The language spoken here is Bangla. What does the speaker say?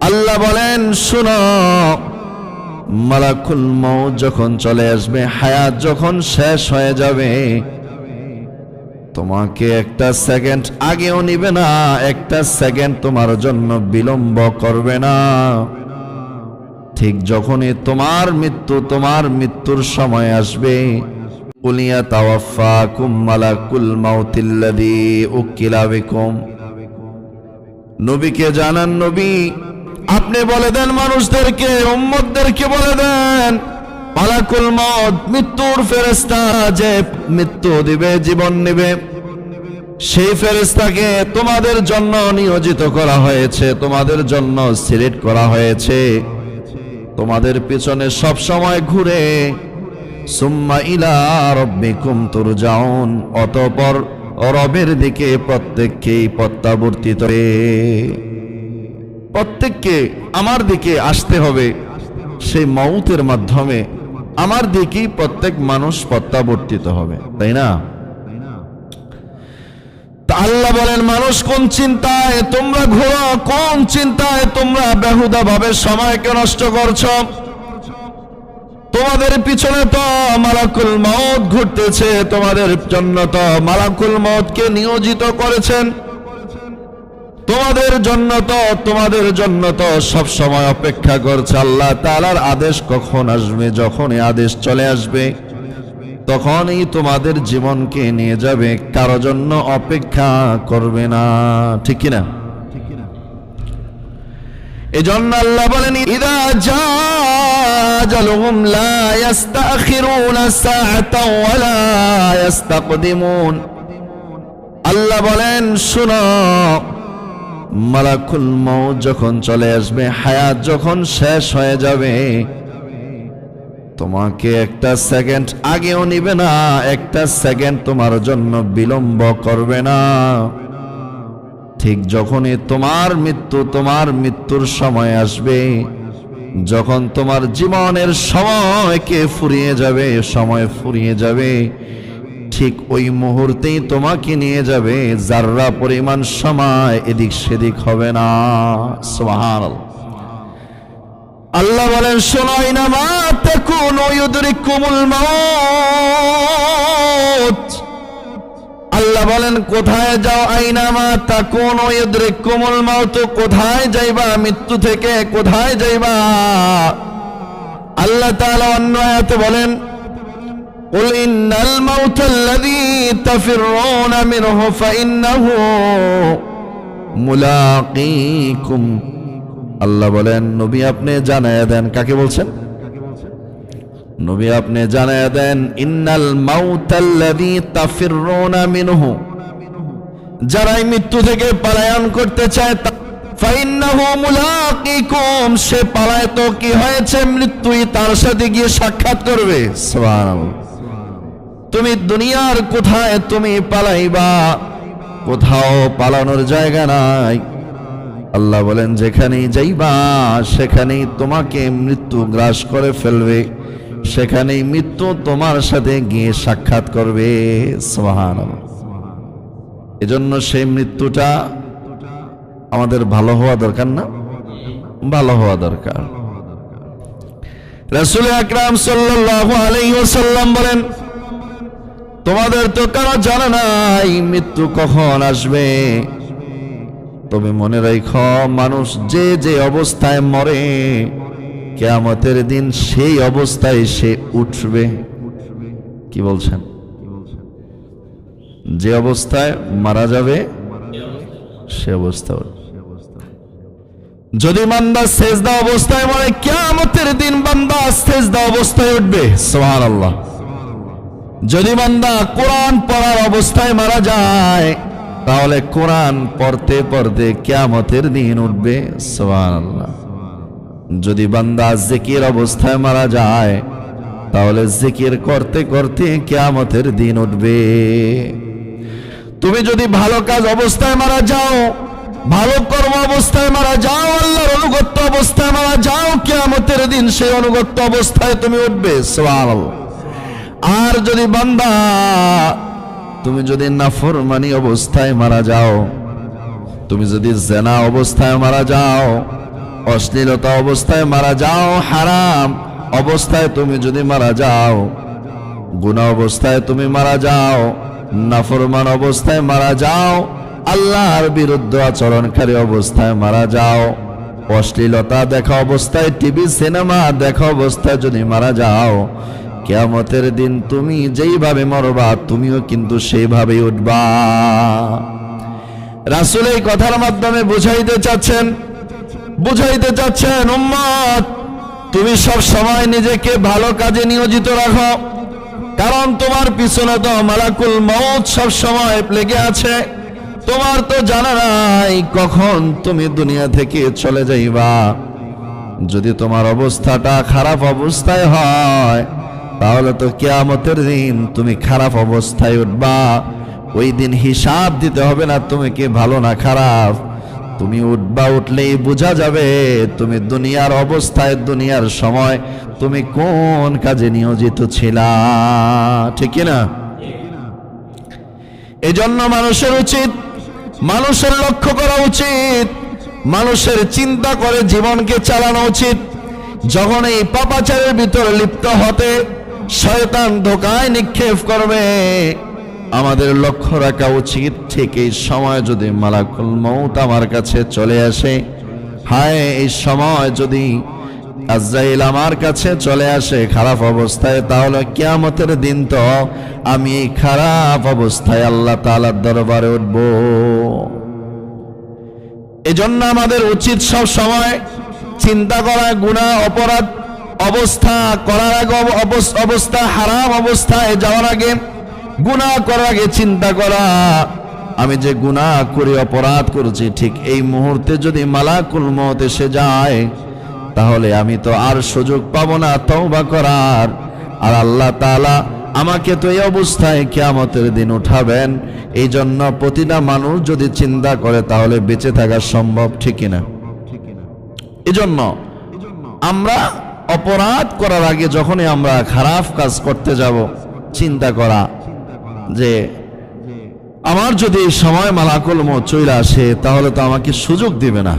আল্লাহ বলেন, শুনো, মালাকুল মউত যখন চলে আসবে, হায়াত যখন শেষ হয়ে যাবে, তোমাকে একটা সেকেন্ড আগেও নিবে না, একটা সেকেন্ড তোমার জন্য বিলম্ব করবে না। ঠিক যখনই তোমার মৃত্যু তোমার মৃত্যুর সময় আসবে। নবীকে জানান, নবী, আপনি বলে দেন মানুষদেরকে বলে দেন, মালাকুল মত মৃত্যুর ফেরেস্তা যে মৃত্যু দিবে, জীবন নিবে, সেই ফেরেস্তাকে তোমাদের জন্য নিয়োজিত করা হয়েছে, তোমাদের জন্য সিলেক্ট করা হয়েছে। তোমাদের পেছনে সব সময় ঘুরে সুম্মা ইলা রব্বিকুম তুরজাউন, অতঃপর রবের দিকে প্রত্যেককেই প্রত্যাবর্তিত। প্রত্যেককে আমার দিকে আসতে হবে সেই মৌতের মাধ্যমে আমার দিকেই প্রত্যেক মানুষ প্রত্যাবর্তিত হবে, তাই না আল্লাহ বলেন, মানুষ কোন চিন্তায়? তোমরা ঘোরো কোন চিন্তায়? তোমরা বেহুদা ভাবে সময়কে নষ্ট করছ। তোমাদের পিছনে তো মালাকুল মত ঘুরতেছে। তোমাদের জন্য তো মালাকুল মতকে নিয়োজিত করেছেন। তোমাদের জন্য তো, তোমাদের জন্য তো সব সময় অপেক্ষা করছে আল্লাহ। তাআলার আদেশ কখন আসবে? যখনই আদেশ চলে আসবে। তখনই তোমাদের জীবনকে নিয়ে যাবে কারও জন্য অপেক্ষা করবে না। ঠিক কিনা? এজন্য আল্লাহ বলেন ইদা জাজালুহুম লা ইস্তাখিরুনা সাআতাও ওয়া লা ইস্তাকদিমুন আল্লাহ বলেন শুনো মালাকুল মউত যখন চলে আসবে হায়াত যখন শেষ হয়ে যাবে তোমাকে একটা সেকেন্ড আগেও নিবে না, একটা সেকেন্ড তোমার জন্য বিলম্ব করবে না। ঠিক যখনই তোমার মৃত্যু, তোমার মৃত্যুর সময় আসবে, যখন তোমার জীবনের সময়কে ফুরিয়ে যাবে, সময় ফুরিয়ে যাবে, ঠিক ওই মুহূর্তেই তোমাকে নিয়ে যাবে, যাররা পরিমাণ সময় এদিক সেদিক হবে না। সুবহানাল্লাহ। আল্লাহ বলেন শোনাই না মা তাকুন ইউদরিকুমুল মাউত আল্লাহ বলেন কোথায় যাও আইনামা তাকুন ইউদরিকুমুল মাউত কোথায় যাইবা মৃত্যু থেকে কোথায় যাইবা আল্লাহ তাআলা অন্য আয়াতে বলেন قل إن الموت الذي تفرون منه فإنه ملاقيكم আল্লাহ বলেন, নবী আপনি জানায়া দেন। কাকে বলছেন? নবী আপনি জানায়া দেন, ইন্নাল মাউতাল্লাযী তাফিরুনা মিনহু। যারা এই মৃত্যু থেকে পলায়ন করতে চায় ফাইন্নাহু মুলাকিকুম। সে পালায় তো কি হয়েছে? মৃত্যুই তার সাথে গিয়ে সাক্ষাৎ করবে। সুবহানাল্লাহ। তুমি দুনিয়ার কোথায়? তুমি পালাইবা। কোথাও পালানোর জায়গা নাই। আল্লাহ বলেন, যেখানেই যাইবা, সেখানেই তোমাকে মৃত্যু গ্রাস করে ফেলবে। সেখানেই মৃত্যু তোমার সাথে গিয়ে সাক্ষাৎ করবে। সোহান এজন্য সেই মৃত্যুটা আমাদের ভালো হওয়া দরকার না? ভালো হওয়া দরকার। রাসূল আকরাম ওয়াসাল্লাম বলেন, তোমাদের তো কারও জানা নাই মৃত্যু কখন আসবে? তবে মনে রাখ মানুষ যে যে অবস্থায় মরে, কেয়ামতের দিন সেই অবস্থায় সে উঠবে। কি বলছেন? যে অবস্থায় মারা যাবে, সে অবস্থা যদি বান্দা সেজদা অবস্থায় মরে, কেয়ামতের দিন বান্দা সেজদা অবস্থায় উঠবে। সুবহানাল্লাহ। যদি বান্দা কোরআন পড়ার অবস্থায় মারা যায় তাহলে কোরআন পড়তে পড়তে কিয়ামতের দিন উঠবে যদি বান্দা জিকির অবস্থায় মারা যায়, তাহলে জিকির করতে করতে কিয়ামতের দিন উঠবে। তুমি যদি ভালো কাজ অবস্থায় মারা যাও, ভালো কর্ম অবস্থায় মারা যাও, আল্লাহর অনুগত্য অবস্থায় মারা যাও, কিয়ামতের দিন সেই অনুগত্য অবস্থায় তুমি উঠবে, সুবহানাল্লাহ। আর যদি বান্দা তুমি যদি নাফরমানি অবস্থায় মারা যাও, তুমি যদি জেনা অবস্থায় মারা যাও, অশ্লীলতা অবস্থায় মারা যাও, হারাম অবস্থায় তুমি যদি মারা যাও, গুণা অবস্থায় তুমি মারা যাও, নাফরমান অবস্থায় মারা যাও, আল্লাহর বিরুদ্ধে আচরণকারী অবস্থায় মারা যাও, অশ্লীলতা দেখা অবস্থায়, টিভি, সিনেমা দেখা অবস্থায় যদি মারা যাও কেয়ামতের দিন তুমি যেইভাবে মরবা, তুমিও কিন্তু সেইভাবেই উঠবা। রাসুল এই কথার মাধ্যমে বুঝাইতে চাচ্ছেন বুঝাইতে চাচ্ছেন, উম্মত, তুমি সব সময় নিজেকে ভালো কাজে নিয়োজিত রাখো, কারণ তোমার পিছনে তো মালাকুল মৌত সব সময় লেগে আছে, তোমার তো জানা নাই কখন তুমি দুনিয়া থেকে চলে যাইবা। যদি তোমার অবস্থাটা খারাপ অবস্থায় হয় তাহলে তো কেয়ামতের দিন তুমি খারাপ অবস্থায় উঠবা। ওই দিন হিসাব দিতে হবে না তুমি কি ভালো না খারাপ। তুমি উঠবা, উঠলেই বোঝা যাবে তুমি দুনিয়ার অবস্থায়, দুনিয়ার সময় তুমি কোন কাজে নিয়োজিত ছিলা। ঠিক না? এজন্য মানুষের উচিত, মানুষের লক্ষ্য করা উচিত, মানুষের চিন্তা করে জীবনকে চালানো উচিত। যখন এই পাপাচারের ভিতরে লিপ্ত হতে শয়তান ধোকায় নিক্ষেপ করবে। আমাদের লক্ষ্য রাখা উচিত ঠিক এই সময় যদি মালাকুল মৌত আমার কাছে চলে আসে। হায়, এই সময় যদি আজ্রাইল আমার কাছে চলে আসে খারাপ অবস্থায়, তাহলে কিয়ামতের দিন তো আমি খারাপ অবস্থায় আল্লাহ তাআলার দরবারে উঠব। এজন্য আমাদের উচিত সব সময় চিন্তা করা, গুনাহ, অপরাধ অবস্থা, করার আগে অব- অবস্থা, হারাম অবস্থায় যাওয়ার আগে গুনাহ করার আগে চিন্তা করা। আমি যে গুনাহ করে, অপরাধ করেছি, ঠিক এই মুহূর্তে যদি মালাকুল মত এসে যায়, তাহলে আমি তো আর সুযোগ পাবো না তওবা করার। আর আল্লাহ তাআলা আমাকে তো এই অবস্থায় কিয়ামতের দিন উঠাবেন। এই জন্য প্রতিটা মানুষ যদি চিন্তা করে, তাহলে বেঁচে থাকা সম্ভব, ঠিক না এজন্য আমরা অপরাধ করার আগে যখনই আমরা খারাপ কাজ করতে যাব, চিন্তা করা যে আমার যদি সময় মালাকুল মত চলে আসে, তাহলে তো আমাকে সুযোগ দিবে না।